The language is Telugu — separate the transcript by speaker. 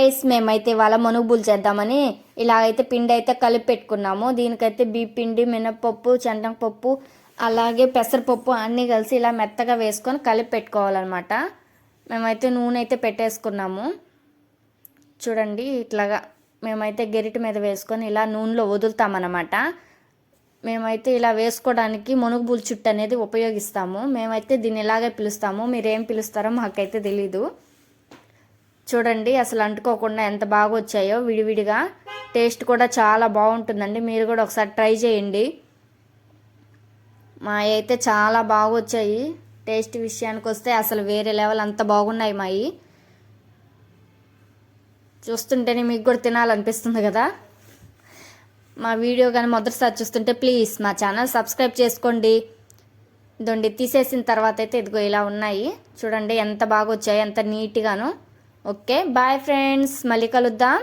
Speaker 1: గాయస్ మేమైతే ఇవాళ మనుగుబులు చేద్దామని ఇలాగైతే పిండి అయితే కలిపి పెట్టుకున్నాము. దీనికైతే బీ పిండి మినపప్పు శనగపప్పు అలాగే పెసరపప్పు అన్నీ కలిసి ఇలా మెత్తగా వేసుకొని కలిపి పెట్టుకోవాలన్నమాట. మేమైతే నూనె అయితే పెట్టేసుకున్నాము. చూడండి ఇట్లాగా మేమైతే గెరిటి మీద వేసుకొని ఇలా నూనెలో వదులుతామన్నమాట. మేమైతే ఇలా వేసుకోవడానికి మునుగుబుల్ చుట్టు అనేది ఉపయోగిస్తాము. మేమైతే దీన్ని ఇలాగే పిలుస్తాము. మీరేం పిలుస్తారో మాకైతే తెలీదు. చూడండి అసలు అంటుకోకుండా ఎంత బాగా వచ్చాయో విడివిడిగా. టేస్ట్ కూడా చాలా బాగుంటుందండి. మీరు కూడా ఒకసారి ట్రై చేయండి. మా అయితే చాలా బాగా వచ్చాయి టేస్ట్ విషయానికి వస్తే అసలు వేరే లెవెల్ అంత బాగున్నాయి మాయి. చూస్తుంటేనే మీకు కూడా తినాలనిపిస్తుంది కదా. మా వీడియో కానీ మొదటిసారి చూస్తుంటే ప్లీజ్ మా ఛానల్ సబ్స్క్రైబ్ చేసుకోండి. ఇదండి తీసేసిన తర్వాత అయితే ఇదిగో ఇలా ఉన్నాయి. చూడండి ఎంత బాగా వచ్చాయి ఎంత నీట్గాను. Okay bye friends. మళ్ళీ కలుద్దాం.